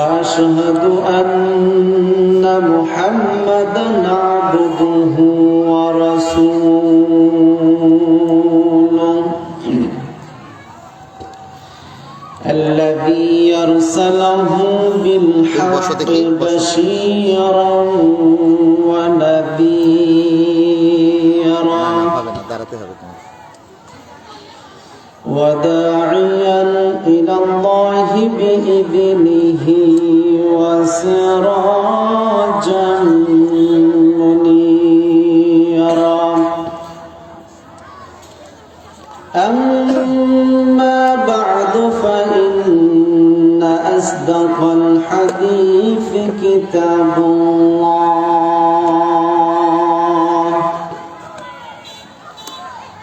واشهد ان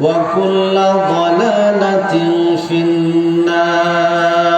وكل ضلالة في النار.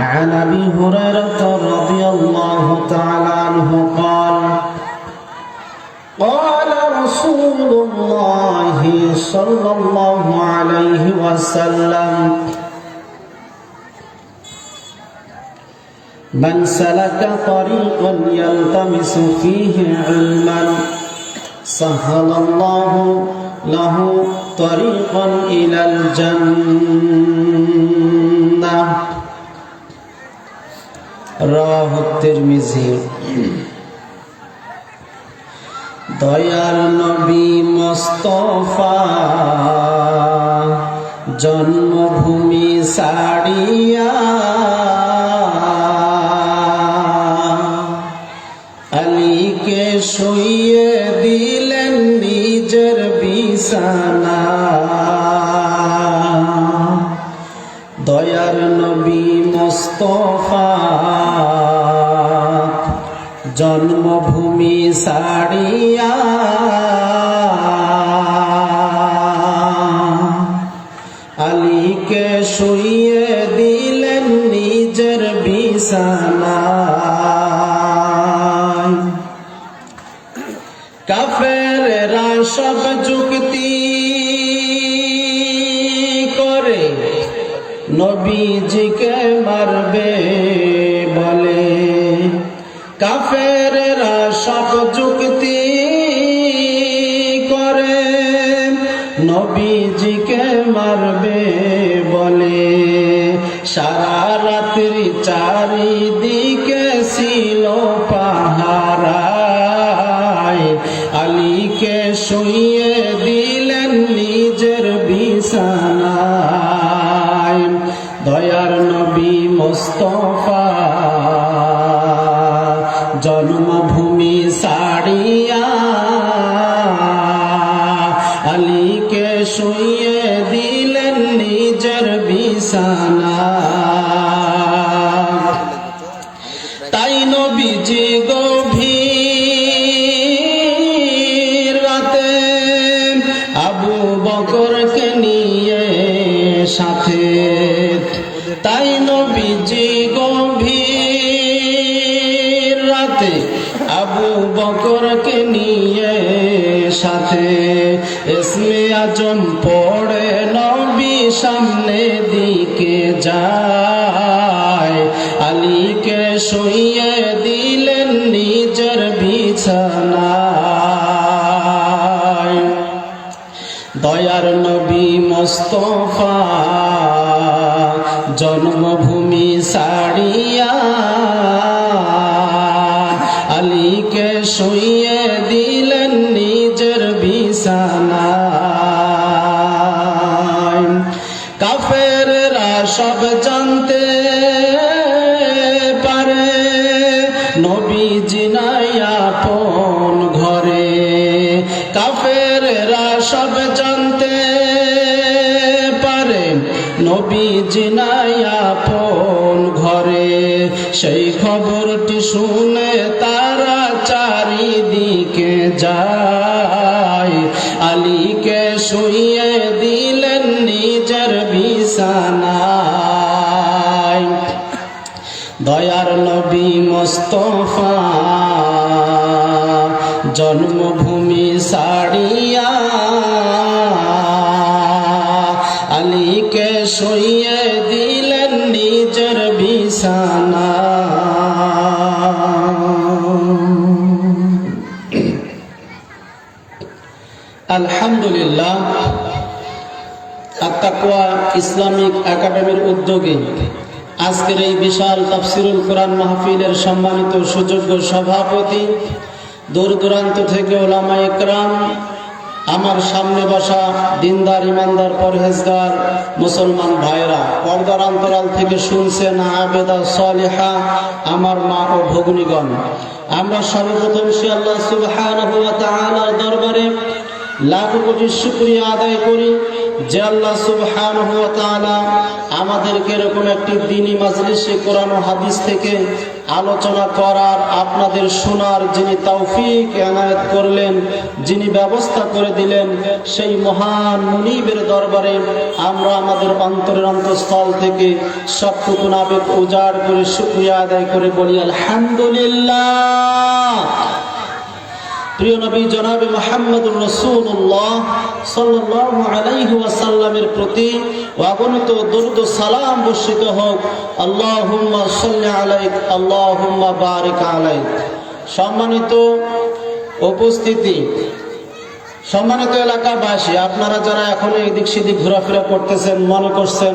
عن أبي هريرة رضي الله تعالى عنه قال قال رسول الله صلى الله عليه وسلم من سلك طريقا يلتمس فيه علما سهل الله له طريقا إلى الجنة. রাহুতের মিজি দয়ার নবী মস্তফা জন্মভূমি সাড়িয়া আলীকে শুয়ে দিলেন নিজের বিছানা। দয়ার নবী মোস্তফা। জন্মভূমি সাড়িয়া আলীকে শুয়ে দিলেন নিজের বিছানা। আবু বকরকে নিয়ে সাথে। এসমে আজম পড়ে, নবী সামনে দিকে যায়। আলীকে শুইয়ে দিলেন নিজের বিছানায়। দয়ার নবী মোস্তফা, জন্মভূমি সাড়িয়া নবীজি নাই আপন ঘরে। সেই খবরটি শুনে তারা চারিদিকে যায়। আলীকে শুইয়ে দিলেন নিজের বিছানায়। দয়ার নবী মোস্তফা আত্মাকুয়া ইসলামিক একাডেমির উদ্যোগে আজকের এই বিশাল তাফসিরুল কোরআন মাহফিলের সম্মানিত সুযোগ্য সভাপতি দূর দূরান্ত থেকে ওলামা একরাম, আমার সামনে বসা দিনদার, ইমানদার, পরহেজগার, মুসলমান ভাইরা পর্দার অন্তরাল থেকে শুনছেন আবেদা সলেহা, আমার মা ও ভগ্নীগণ। আমরা সর্বপ্রথম সে আল্লাহ তাআলার দরবারে লাখ কোটি শুক্রিয়া আদায় করি। যে আল্লাহ সুবহানাহু আমাদেরকে এরকম একটি দিনী মাজলিসে কোরআন হাদিস থেকে আলোচনা করার, আপনাদের শোনার যিনি তৌফিক এনায়েত করলেন, যিনি ব্যবস্থা করে দিলেন, সেই মহান মুনিবের দরবারে আমরা আমাদের অন্তরের অন্তঃস্থল থেকে সবটুকু আবেগ উজাড় করে শুক্রিয়া আদায় করে বলি, আলহামদুলিল্লাহ। প্রিয় নবী জনাবে মোহাম্মদুর রসুল্লাহ ওয়াসাল্লামের প্রতি অগণিত দরুদ সালাম বর্ষিত হোক। আল্লাহুম্মা আলাইক, আল্লাহুম্মা বারিক আলাইক। সম্মানিত উপস্থিতি, সম্মানিত এলাকাবাসী, আপনারা যারা এখন এদিক সেদিক ঘোরাফেরা করতেছেন, মনে করছেন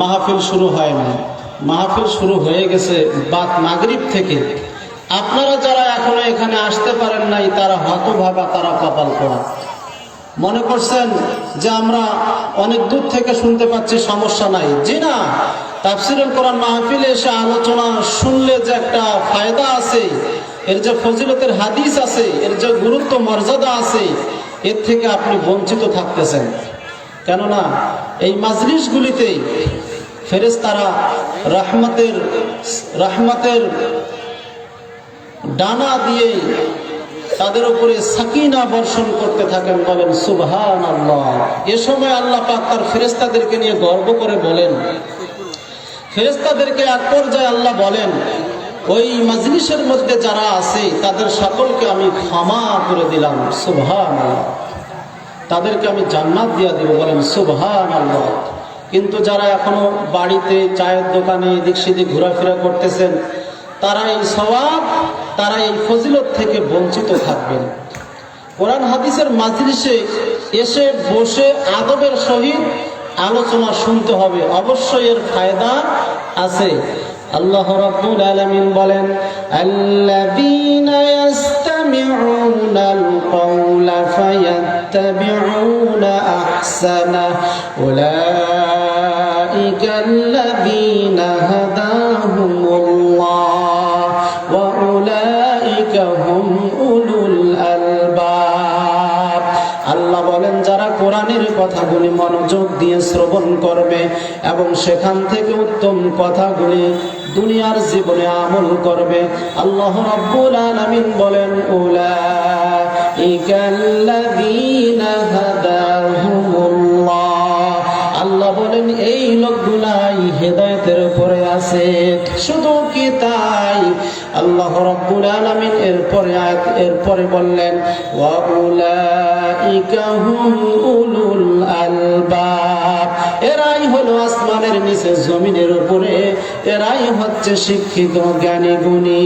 মাহফিল শুরু হয় না মাহফিল শুরু হয়ে গেছে বাত মাগরিব থেকে। আপনারা যারা এখনও এখানে আসতে পারেন নাই, তারা হতভাগা, তারা কপাল পড়া। মনে করছেন যে আমরা অনেক দূর থেকে শুনতে পাচ্ছি সমস্যা নাই। জি না, তাফসিরুল কোরআন মাহফিলে এসে আলোচনা শুনলে যে একটা ফায়দা আছে, এর যে ফজিলতের হাদিস আছে, এর যে গুরুত্ব মর্যাদা আছে, এর থেকে আপনি বঞ্চিত থাকতেছেন। কেননা এই মাজলিসগুলিতে ফেরেশতারা রাহমাতের রাহমাতের ডানা দিয়ে তাদের উপরে সাকিনা বর্ষণ করতে থাকেন, বলেন সুবহান আল্লাহ এ সময় আল্লাহ পাক তার ফেরেস্তাদেরকে নিয়ে গর্ব করে বলেন ফেরেস্তাদেরকে এক পর্যায়ে আল্লাহ বলেন, ওই মাজলিসের মধ্যে যারা আছে, তাদের সকলকে আমি ক্ষমা করে দিলাম সুবহান তাদেরকে আমি জান্নাত দিয়ে দিব, বলেন সুবহান আল্লাহ কিন্তু যারা এখনও বাড়িতে, চায়ের দোকানে এদিক সেদিক ঘোরাফেরা করতেছেন তারা এই সওয়াব তারা এই ফজিলত থেকে বঞ্চিত থাকবেন। কোরআন হাদিসের মাজলিসে এসে বসে আদবের সহিত আলোচনা শুনতে হবে। অবশ্যই এর ফায়দা আছে। আল্লাহ রাব্বুল আলামিন বলেন, আল্লাযীনা ইয়াস্তামিউনাল কওলা ফায়াত্তাবিউনা আহসানা। উলাইকা আল্লাযীনা হাদাহুমুল্লাহ কথাগুলি মনোযোগ দিয়ে শ্রবণ করবে এবং সেখান থেকে উত্তম কথাগুলি দুনিয়ার জীবনে আমল করবে। আল্লাহ রাব্বুল আলামিন বলেন উলাইকা আল্লাযীনা হাদাহুমুল্লাহ বলেন, এই লোকগুলাই হেদায়েতের উপরে আছে। শুধু কি তাই? আল্লাহ রাব্বুল আলামিন এরপরে এরপরে বললেন, ওয়া আলবাব এরাই হলো আসমানের নিচে জমিনের উপরে। এরাই হচ্ছে শিক্ষিত জ্ঞানী গুণী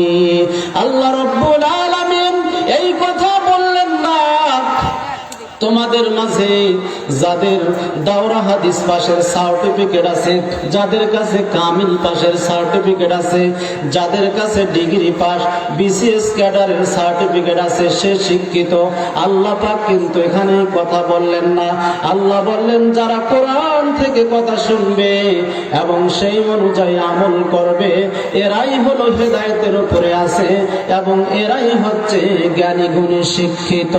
আল্লাহ রাব্বুল তোমাদের মাঝে যাদের দাওরা হাদিস পাশের সার্টিফিকেট আছে, যাদের কাছে কামিল পাশের সার্টিফিকেট আছে, যাদের কাছে ডিগ্রি পাস বিসিএস ক্যাডারের সার্টিফিকেট আছে, সে শিক্ষিত। আল্লাহ পাক কিন্তু এখানে কথা বললেন না। আল্লাহ বললেন, যারা কোরআন থেকে কথা শুনবে এবং সেই অনুযায়ী আমল করবে, এরাই হলো হেদায়েতের উপরে আছে এবং এরাই হচ্ছে জ্ঞানী গুণী শিক্ষিত।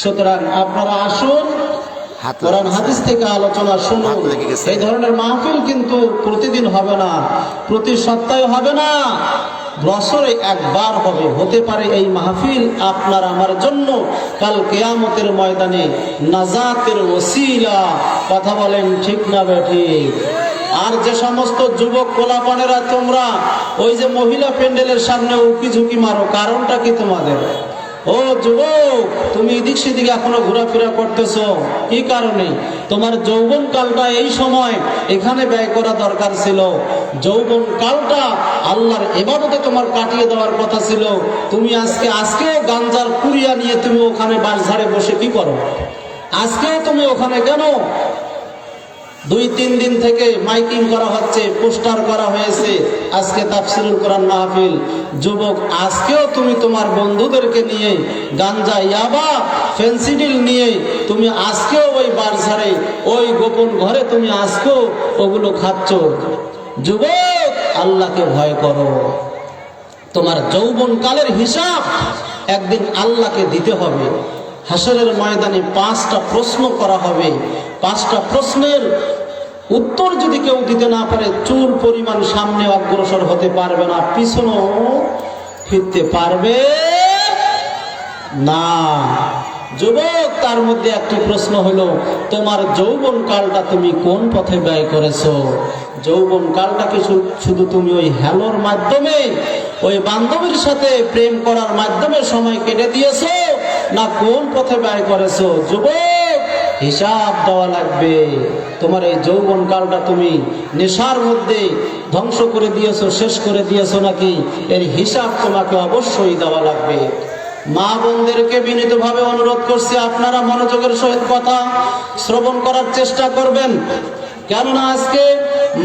সুতরাং আপনারা আসুন কোরআন হাদিস থেকে আলোচনা শুনুন। এই ধরনের মাহফিল কিন্তু প্রতিদিন হবে না প্রতি সপ্তাহে হবে না বছরে একবার হবে। হতে পারে এই মাহফিল আপনার আমার জন্য কাল কেয়ামতের ময়দানে নাজাতের ওসিলা। কথা বলেন ঠিক না বেঠিক আর যে সমস্ত যুবক কোলাপানেরা তোমরা ওই যে মহিলা প্যান্ডেলের সামনে উকি ঝুঁকি মারো কারণটা কি তোমাদের? ও যুবক, তুমি এদিক সেদিকে এখনও ঘোরাফেরা করতেছো। কি কারণে? তোমার যৌবন কালটা এই সময় এখানে ব্যয় করা দরকার ছিল। যৌবন কালটা আল্লাহর এবাদতে তোমার কাটিয়ে দেওয়ার কথা ছিল। তুমি আজকে আজকে গাঞ্জার কুড়িয়া নিয়ে তুমি ওখানে বাস ঝাড়ে বসে কি করো? আজকে তুমি ওখানে কেন দুই, তিন দিন থেকে মাইকিং করা হচ্ছে, পোস্টার করা হয়েছে। আজকে তাফসিরুল কোরআন মাহফিল। যুবক, আজকেও তুমি তোমার বন্ধুদেরকে নিয়ে গাঞ্জা, ইয়াবা ফেন্সিডিল নিয়ে তুমি আজকেও ওই বারসারে ওই গোপন ঘরে তুমি আজকেও ওগুলো খাচ্ছ। যুবক, আল্লাহকে ভয় করো। তোমার যৌবন কালের হিসাব একদিন আল্লাহকে দিতে হবে। হাসরের ময়দানে পাঁচটা প্রশ্ন করা হবে। পাঁচটা প্রশ্নের উত্তর যদি কেউ দিতে না পারে, চুল পরিমাণ সামনে অগ্রসর হতে পারবে না, পিছনও ফিরতে পারবে না। যুবক, তার মধ্যে একটি প্রশ্ন হলো, তোমার যৌবন কালটা তুমি কোন পথে ব্যয় করেছ? যৌবন কালটা কি শুধু তুমি ওই হ্যালোর মাধ্যমে, ওই বান্ধবীর সাথে প্রেম করার মাধ্যমে সময় কেটে দিয়েছ, না কোন পথে ব্যয় করেছ? যুবক হিসাব দেওয়া লাগবে। তোমার এই যৌবন কালটা তুমি নেশার মধ্যে ধ্বংস করে দিয়েছ, শেষ করে দিয়েছ নাকি? এর হিসাব তোমাকে অবশ্যই দেওয়া লাগবে। মা বোনদেরকে বিনীতভাবে অনুরোধ করছি, আপনারা মনোযোগের সহিত কথা শ্রবণ করার চেষ্টা করবেন। কেননা আজকে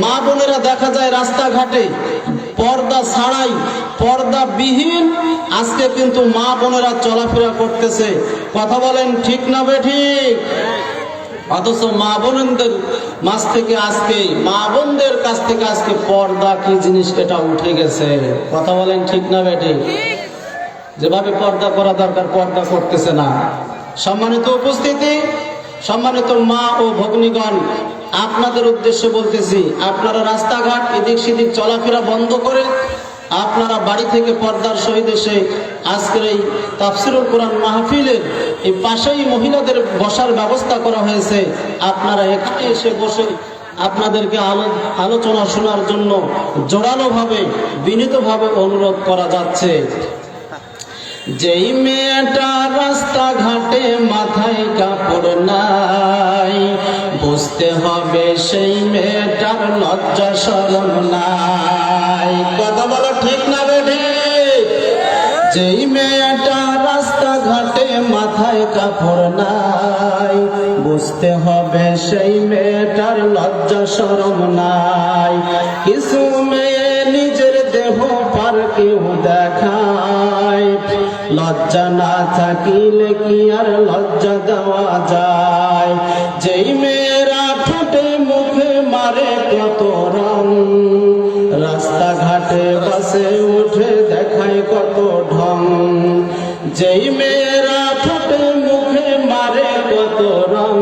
মা বোনেরা দেখা যায় রাস্তাঘাটে পর্দা ছাড়াই পর্দা বিহীন আজকে কিন্তু মা বোনেরা চলাফেরা করতেছে। কথা বলেন ঠিক না বে ঠিক অথচ মা বোনদের মাছ থেকে আজকে, মা বোনদের কাছ থেকে আজকে পর্দা কি জিনিস, এটা উঠে গেছে। কথা বলেন ঠিক না বেটি যেভাবে পর্দা করা দরকার, পর্দা করতেছে না। সম্মানিত উপস্থিতি, সম্মানিত মা ও ভগ্নীগণ আপনাদের উদ্দেশ্যে বলতেছি, আপনারা রাস্তাঘাট, এদিক সেদিক চলাফেরা বন্ধ করে আপনারা বাড়ি থেকে পর্দার সহিত এসে আজকের এই তাফসিরুল কোরআন মাহফিলের এই পাশেই মহিলাদের বসার ব্যবস্থা করা হয়েছে। আপনারা এখানে এসে বসে আপনাদেরকে আলো, আলোচনা শোনার জন্য জোরালোভাবে, বিনীতভাবে অনুরোধ করা যাচ্ছে। যেই মেয়েটা রাস্তাঘাটে মাথায় কাপড় নাই, বুঝতে হবে সেই মেয়েটার লজ্জা শরম নাই। কথা বলো ঠিক না বেঠি যেই মেয়েটা রাস্তাঘাটে মাথায় কাপড় নাই, বুঝতে হবে সেই মেয়েটার লজ্জা শরম নাই। কিছু মেয়ে লজ্জা না থাকিলে কি আর লজ্জা দেওয়া যায়? যেই মেয়েরা ঠোঁটে মুখে মারে কত রং, রাস্তাঘাটে বাসে উঠে দেখায় কত ঢং। যেই মেয়েরা ঠোঁটে মুখে মারে কত রং,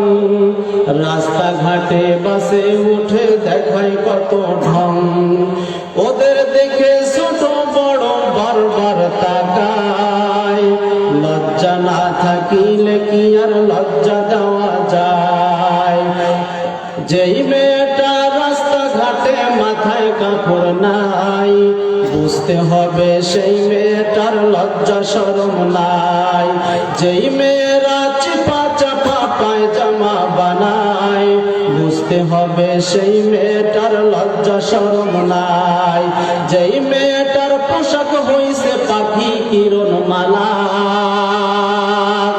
রাস্তাঘাটে বাসে উঠে দেখায় কত ঢং। বুঝতে হবে সেই মেয়েটার লজ্জা সরম নাই। যেই মেয়েরা চিপা চাপা পায় জামা বানায়, বুঝতে হবে সেই মেয়েটার লজ্জা সরম নাই। যেই মেয়েটার পোশাক হইছে পাখি কিরণ মালা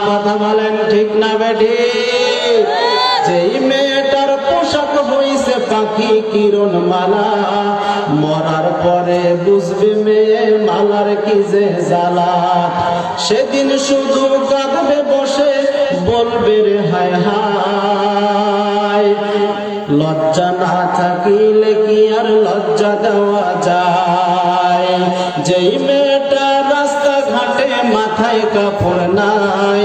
কথা বলেন ঠিক না বেঠি পাখি কিরণ মালা। মরার পরে বুঝবে মেয়ে মালার কি যে সেদিন শুধু কাঁদবে, বসে বলবে রে, হায় হায়। লজ্জা না থাকিলে কি আর লজ্জা দেওয়া যায়? যেই রাস্তাঘাটে মাথায় কাপড় নাই।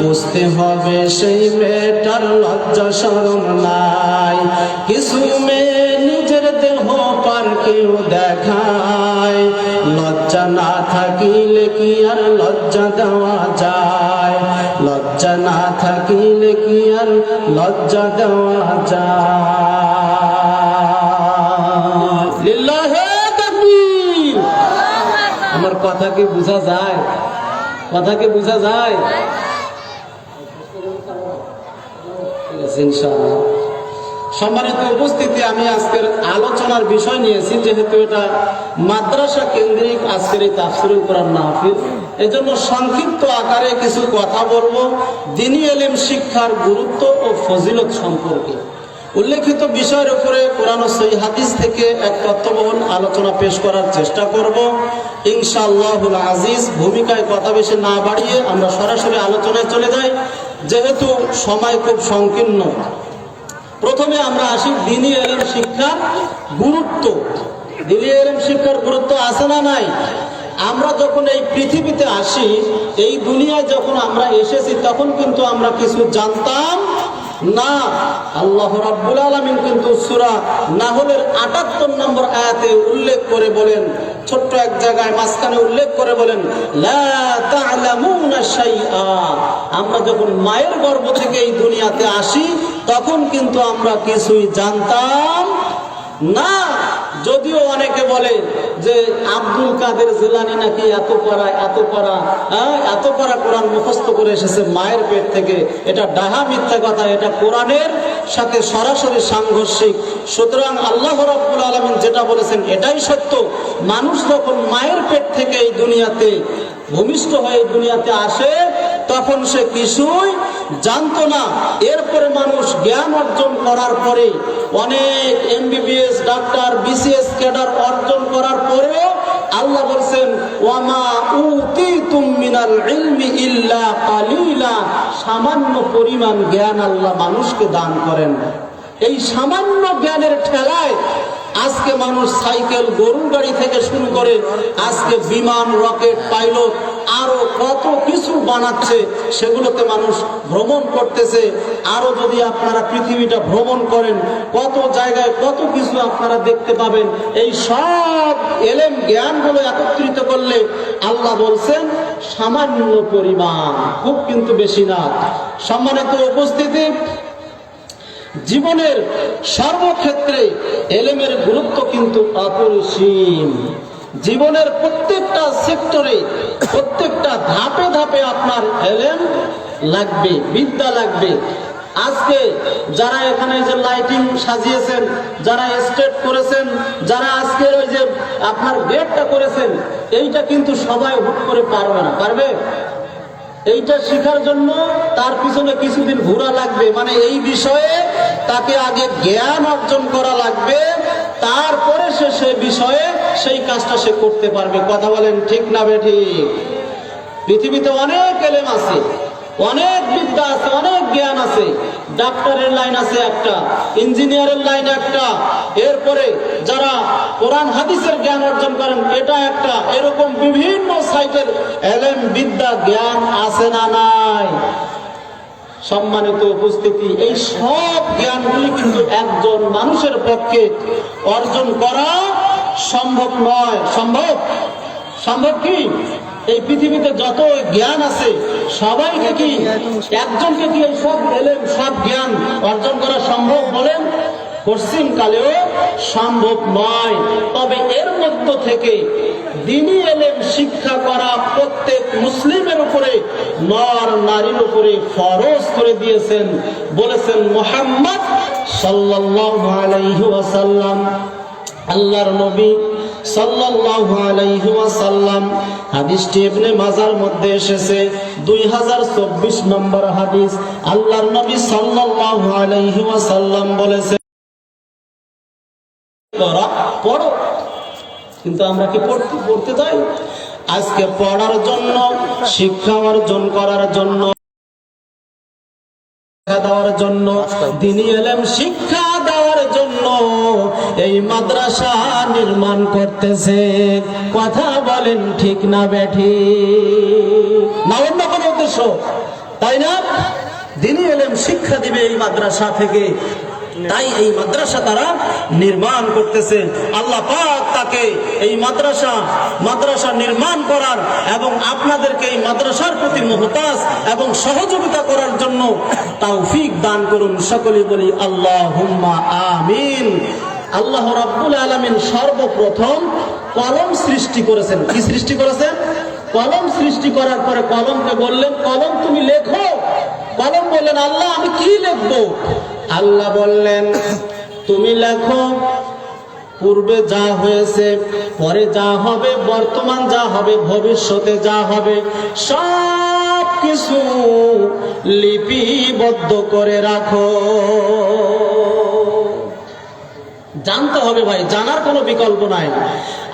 বুঝতে হবে সেই মেয়েটার লজ্জা সরম নাই। কিছু মেয়ে নিজের দেহ পার কেউ দেখায়। লজ্জা না থাকিলে কি আর লজ্জা দেওয়া যায়? লজ্জা না থাকিলে কি আর লজ্জা দেওয়া যায়? আমার কথা কি বোঝা যায়? কথা কি বোঝা যায়। সম্মানিত উপস্থিতি, আমি আজকের আলোচনার বিষয় নিয়েছি, যেহেতু এটা মাদ্রাসা কেন্দ্রিক, আজকের এই তাফসিরুল কোরআন মাহফিল। এজন্য সংক্ষিপ্ত আকারে কিছু কথা বলব। দিনী এলিম শিক্ষার গুরুত্ব ও ফজিলত সম্পর্কে। উল্লেখিত বিষয়ের উপরে কোরআন সহি হাদিস থেকে এক তত্ত্ববহল আলোচনা পেশ করার চেষ্টা করব। ইনশাআল্লাহুল আজিজ, ভূমিকায় কথা বেশি না বাড়িয়ে আমরা সরাসরি আলোচনায় চলে যাই। যেহেতু সময় খুব সংকীর্ণ। প্রথমে আমরা আসি দিনী এলম শিক্ষার গুরুত্ব। দিনী এলম শিক্ষার গুরুত্ব আছে না নাই? আমরা যখন এই পৃথিবীতে আসি, এই দুনিয়ায় যখন আমরা এসেছি, তখন কিন্তু আমরা কিছু জানতাম না, আল্লাহ রাব্বুল আলামিন কিন্তু সূরা নাহলের 78 নম্বর আয়াতে উল্লেখ করে বলেন, ছোট্ট এক জায়গায় মাঝখানে উল্লেখ করে বলেন আমরা যখন মায়ের গর্ভ থেকে এই দুনিয়াতে আসি, তখন কিন্তু আমরা কিছুই জানতাম না। যদিও অনেকে বলে যে আব্দুল কাদের জিলানি নাকি এত পড়া এত পড়া হ্যাঁ এত পড়া কোরআন মুখস্থ করে এসেছে মায়ের পেট থেকে। এটা ডাহা মিথ্যা কথা, এটা কোরআনের সাথে সরাসরি সাংঘর্ষিক। সুতরাং আল্লাহ রাব্বুল আলামিন যেটা বলেছেন এটাই সত্য। মানুষ যখন মায়ের পেট থেকে এই দুনিয়াতে ভূমিষ্ঠ হয়ে দুনিয়াতে আসে, তখন সে কিছুই জানতো না। এরপরে মানুষ জ্ঞান অর্জন করার পরে, অনেক এমবিবিএস ডাক্তার বিসিএস ক্যাডার অর্জন করার পরেও আল্লাহ বলছেন, ওয়ামা উতিতুম মিনাল ইলমি ইল্লা কালিলা। সামান্য পরিমাণ জ্ঞান আল্লাহ মানুষকে দান করেন। এই সামান্য জ্ঞানের ঠেলায় আজকে মানুষ সাইকেল, গরুর গাড়ি থেকে শুরু করে আজকে বিমান, রকেট, পাইলট আরও কত কিছু বানাচ্ছে সেগুলোতে মানুষ ভ্রমণ করতেছে। আরও যদি আপনারা পৃথিবীটা ভ্রমণ করেন, কত জায়গায় কত কিছু আপনারা দেখতে পাবেন। এই সব এলেম জ্ঞানগুলো একত্রিত করলে আল্লাহ বলছেন, সামান্য পরিমাণ, খুব কিন্তু বেশি না। সম্মানিত উপস্থিতি, জীবনের সর্বক্ষেত্রে এলেমের গুরুত্ব কিন্তু অপরিসীম। জীবনের প্রত্যেকটা সেক্টরে, প্রত্যেকটা ধাপে ধাপে আপনার এলেম লাগবে, বিদ্যা লাগবে। আজকে যারা এখানে যে লাইটিং সাজিয়েছেন, যারা স্টেট করেছেন, যারা আজকের ওই যে আপনার গেটটা করেছেন, এইটা কিন্তু সবাই হুট করে পারবে না। পারবে? এইটা শেখার জন্য তার পিছনে কিছুদিন ঘোরা লাগবে। মানে এই বিষয়ে তাকে আগে জ্ঞান অর্জন করা লাগবে তারপরে সে সে বিষয়ে সেই কাজটা সে করতে পারবে। কথা বলেন ঠিক না বে ঠিক পৃথিবীতে অনেক এলেম আছে, অনেক বিদ্যা আছে, অনেক জ্ঞান আছে। ডাক্তারের লাইন আছে একটা, ইঞ্জিনিয়ারের লাইন একটা, এরপরে যারা কোরআন, হাদিসের জ্ঞান অর্জন করেন, এটা একটা। এরকম বিভিন্ন সাইটের এলেম, বিদ্যা, জ্ঞান আছে না নাই? সম্মানিত উপস্থিতি, এই সব জ্ঞানগুলি কিন্তু একজন মানুষের পক্ষে অর্জন করা সম্ভব নয়। সম্ভব? সম্ভব কি? এই পৃথিবীতে যত জ্ঞান আছে, সবাইকে কি একজনকে কি এই সব এলেন সব জ্ঞান অর্জন করা সম্ভব বলেন? পশ্চিম কালেও সম্ভব নয়। তবে এর মধ্য থেকে শিক্ষা করা প্রত্যেক মুসলিমের উপরে, নর নারীর উপরে ফরজ করে দিয়েছেন। বলেছেন মোহাম্মদ ওয়াসাল্লাম। আল্লাহর নবী সাল্লাল্লাহু আলাইহি ওয়াসাল্লাম। হাদিসটি ইবনে মাজার মধ্যে এসেছে। 2024 নম্বর হাদিস। আল্লাহর নবী সাল্লাল্লাহু আলাইহি ওয়াসাল্লাম বলেছেন পড়ো। কিন্তু আমরা কি পড়তে পড়তে যাই? আজকে পড়ার জন্য, শিক্ষা অর্জন করার জন্য দেওয়ার জন্য শিক্ষা এই মাদ্রাসা নির্মাণ করতেছে। কথা বলেন ঠিক না বেঠি? না, অন্য কোনো উদ্দেশ্য? তাই না? দিনী এলেম শিক্ষা দিবে এই মাদ্রাসা থেকে। তাই এই মাদ্রাসা তারা নির্মাণ করতেছে। আল্লাহ পাক তাকে এই মাদ্রাসা মাদ্রাসা নির্মাণ করার এবং আপনাদেরকে এই মাদ্রাসার প্রতি মহতাজ এবং সহযোগিতা করার জন্য তৌফিক দান করুন। সকলে বলি আল্লাহ আমিন। আল্লাহ রাব্বুল আলামিন সর্বপ্রথম কলম সৃষ্টি করেছেন। কি সৃষ্টি করেছেন কলম সৃষ্টি করার পরে কলমকে বললেন, কলম তুমি লেখো। কলম বললেন, আল্লাহ, আমি কি লিখব? আল্লাহ বললেন, তুমি লেখো, পূর্বে যা হয়েছে, পরে যা হবে, বর্তমান যা হবে, ভবিষ্যতে যা হবে সব কিছু লিপিবদ্ধ করে রাখো। জানতে হবে ভাই, জানার কোনো বিকল্প নাই।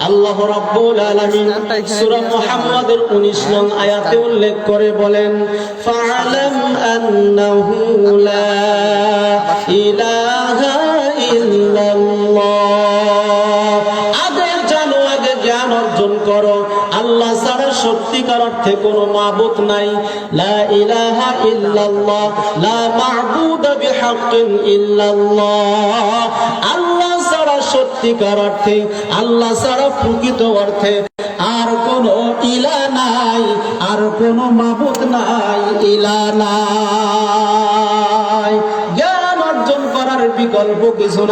আল্লাহ রাব্বুল আলামিন সূরা মুহাম্মাদের 19 নং আয়াতে উল্লেখ করে বলেন ফাআলাম আন্নাহু লা ইলাহা ইল্লাল্লাহ। আগে জানো, আগে জ্ঞান অর্জন করো। আল্লাহ ছাড়া সত্যিকার অর্থে কোনো মাবুদ নাই। লা ইলাহা ইল্লাল্লাহ, লা মা'বুদা বিহাক্কিন ইল্লাল্লাহ। সত্যিকার অর্থে, আল্লাহ ছাড়া প্রকৃত অর্থে আর কোন ইলা নাই, আর কোন মাবুদ নাই, ইলা নাই। বিকল্প কিছু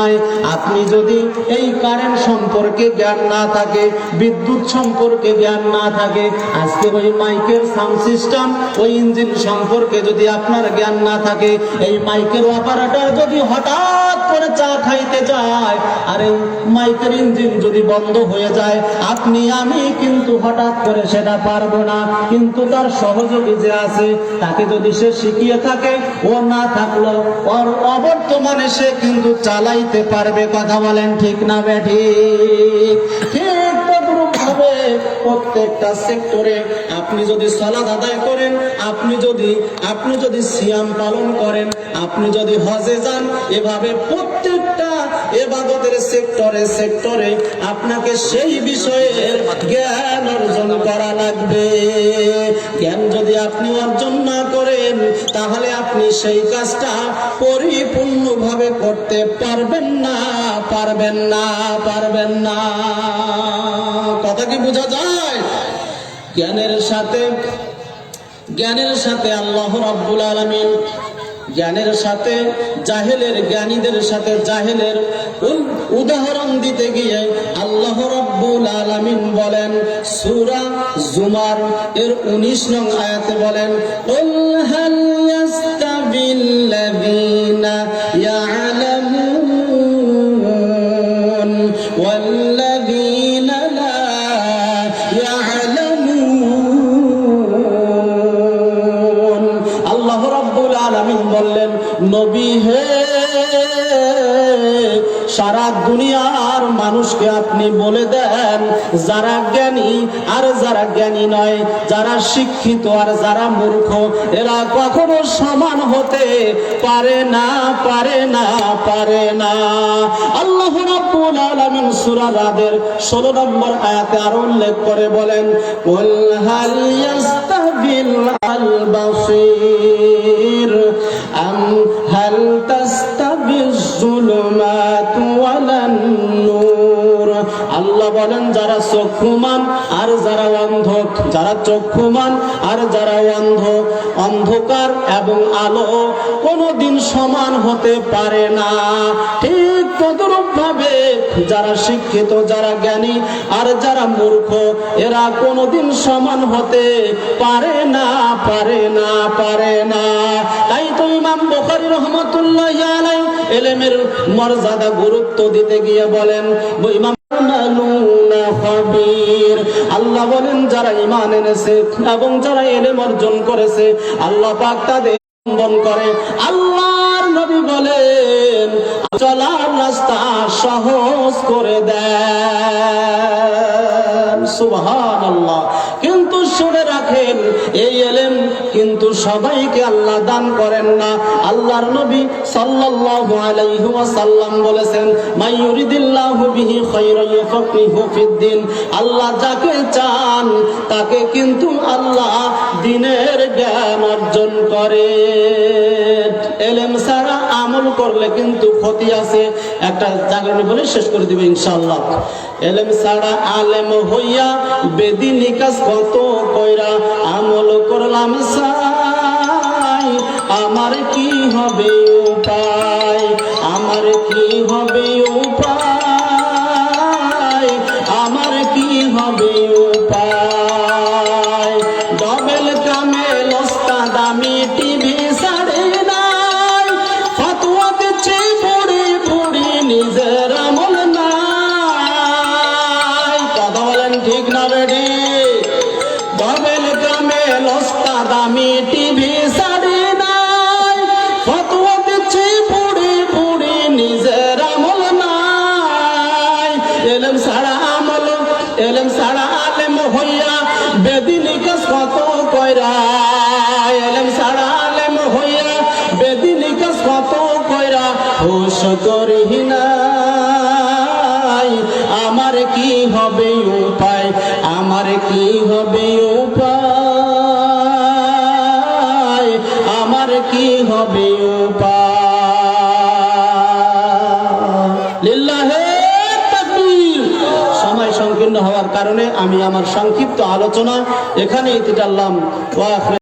আপনি যদি এই কারেন্ট সম্পর্কে জ্ঞান না থাকে, বিদ্যুৎ সম্পর্কে জ্ঞান না থাকে, আজকে ওই মাইকের সাউন্ড সিস্টেম, ওই ইঞ্জিন সম্পর্কে যদি আপনার জ্ঞান না থাকে, এই মাইকের অপারেটর যদি হঠাৎ করে চা খাইতে যায় আর মাইকের ইঞ্জিন যদি বন্ধ হয়ে যায়, আপনি, আমি কিন্তু হঠাৎ করে সেটা পারব না। কিন্তু তার সহযোগী যে আছে, তাকে যদি সে শিখিয়ে থাকে, ও না থাকল ওর অবর্তমানে সে কিন্তু চালাইতে পারবে কথা বলেন ঠিক না ব্যাঠি ঠিক তদ্রুপ ভাবে প্রত্যেকটা সেক্টরে আপনি যদি সলাদ আদায় করেন, আপনি যদি আপনি যদি সিয়াম পালন করেন, আপনি যদি হজে যান, এভাবে প্রত্যেকটা এবাদতের সেক্টরে সেক্টরে আপনাকে সেই বিষয়ের জ্ঞান অর্জন করা লাগবে। জ্ঞান যদি আপনি অর্জন না করেন, তাহলে আপনি সেই কাজটা পরিপূর্ণভাবে করতে পারবেন না পারবেন না পারবেন না। কথা কি বোঝা যায়? জ্ঞানের সাথে জ্ঞানের সাথে আল্লাহ রাব্বুল আলামিন জ্ঞানের সাথে, জাহেলের জ্ঞানীদের সাথে জাহেলের উদাহরণ দিতে গিয়ে আল্লাহ রব্বুল আলামিন বলেন, সূরা জুমার, এর 19 নং আয়াতে বলেন বলে দেন, যারা জ্ঞানী আর যারা জ্ঞানী নয়, যারা শিক্ষিত আর যারা মূর্খ, এরা কখনো সমান হতে পারে না পারে না পারে না। আল্লাহ রাব্বুল আলামিন সূরা রাদের 16 নম্বর আয়াতে আর উল্লেখ করে বলেন, কুল হাল ইয়াস্তাবিল আল বাসীর? চক্ষুমান, আর যারা অন্ধ, যারা চক্ষুমান, আর যারা অন্ধ, অন্ধকার এবং আলো কোনোদিন সমান হতে পারে না। ঠিক তদরূপ ভাবে যারা শিক্ষিত, যারা জ্ঞানী, আর যারা মূর্খ, এরা কোনোদিন সমান হতে পারে না পারে না পারে না। তাই তো ইমাম বুখারী রহমতুল্লাহ এলেমের মর্যাদা গুরুত্ব দিতে গিয়ে বলেন ইমাম তা'মালুনা আল্লাহ বলেন, যারা ইমান এনেছে এবং যারা এলেম অর্জন করেছে, আল্লাহ পাক তাদের বন্ধন করে। আল্লাহর নবী বলেন, চলার রাস্তা সহজ করে দেন। সুবহান আল্লাহ কিন্তু শুনে রাখেন, এই এলেম কিন্তু সবাইকে আল্লাহ দান করেন না। আল্লাহর নবী সাল্লাল্লাহু আলাইহি ওয়াসাল্লাম বলেছেন মাইয়ুরিদিল্লাহু বিহি ইয়াফাকিহু ফিদ্দিন আল্লাহ যাকে চান, তাকে কিন্তু আল্লাহ দিনের জ্ঞান অর্জন করে। এলেম ছাড়া আমল করলে কিন্তু ক্ষতি আছে। একটা জাগরণী বলে শেষ করে দিবে ইনশাআল্লাহ। এলেম ছাড়া আলেম হইয়া বেদিনী কাজ কত কইরা আমল করলাম সাই, আমার কি হবে উপায়? আমার কি হবে উপায়? আমার কি হবে উপায়? ডবেল কামেল ওস্তাদ আমি টিভি সাড়ে নাই। ফতোয়া দিচ্ছে বুড়ি বুড়ি নিজের আমল নাই। কথা বলেন ঠিক না কামেল ওস্তাদ আমি টিভি সাড়ে নাই। ফতোয়া দিচ্ছে বুড়ি বুড়ি নিজের আমল নাই। এলেম সারা আমল, এলেম সারা আলেম হইয়া বেদিনী কাজ কত কইরা। এলেম সারা আলেম হইয়া বেদিনী কাজ কত কইরা, হুশ করি আমার সংক্ষিপ্ত আলোচনা এখানেই তিটাল্লাম